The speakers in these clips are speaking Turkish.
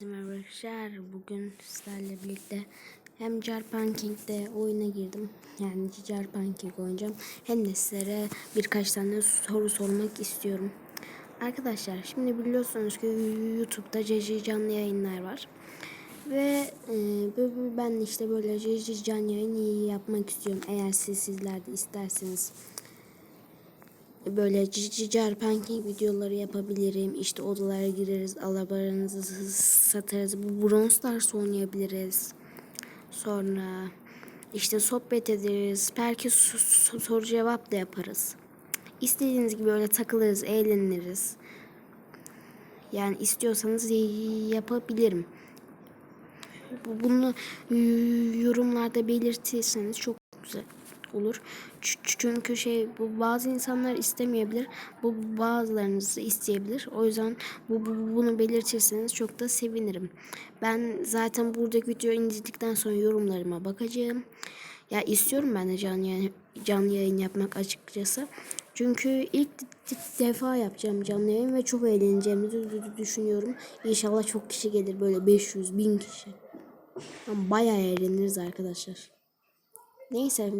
Merhaba arkadaşlar bugün sizlerle birlikte hem Jar Panking'de oyuna girdim. Yani Jar Panking oynayacağım. Hem de sizlere birkaç tane soru sormak istiyorum. Arkadaşlar şimdi biliyorsunuz ki YouTube'da CC canlı yayınlar var. Ve e, ben işte böyle CC canlı yayın yapmak istiyorum. Eğer siz sizler de isterseniz böyle cicar pancake videoları yapabilirim. İşte odalara gireriz, alabalarınızı satarız. Bu Bronze Stars oynayabiliriz. Sonra işte sohbet ederiz. Belki so- so- soru cevap da yaparız. İstediğiniz gibi öyle takılırız, eğleniriz. Yani istiyorsanız yapabilirim. Bu- Bunu yorumlarda belirtirseniz çok güzel olur. Çünkü şey bu bazı insanlar istemeyebilir. Bu bazılarınız isteyebilir. O yüzden bu, bu- bunu belirtirseniz çok da sevinirim. Ben zaten buradaki videoyu indirdikten sonra yorumlarıma bakacağım. Ya istiyorum ben de canlı yayın, canlı yayın yapmak açıkçası. Çünkü ilk defa yapacağım canlı yayın ve çok eğleneceğimi dü- dü- düşünüyorum. İnşallah çok kişi gelir böyle 500 bin kişi. Ama bayağı eğleniriz arkadaşlar. Neyse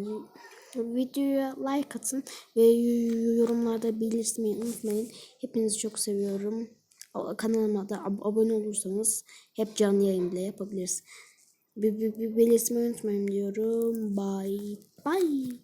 videoya like atın ve yorumlarda belirtmeyi unutmayın. Hepinizi çok seviyorum. Kanalıma da ab- abone olursanız hep canlı yayın bile yapabiliriz. Belirtmeyi unutmayın diyorum. Bye bye.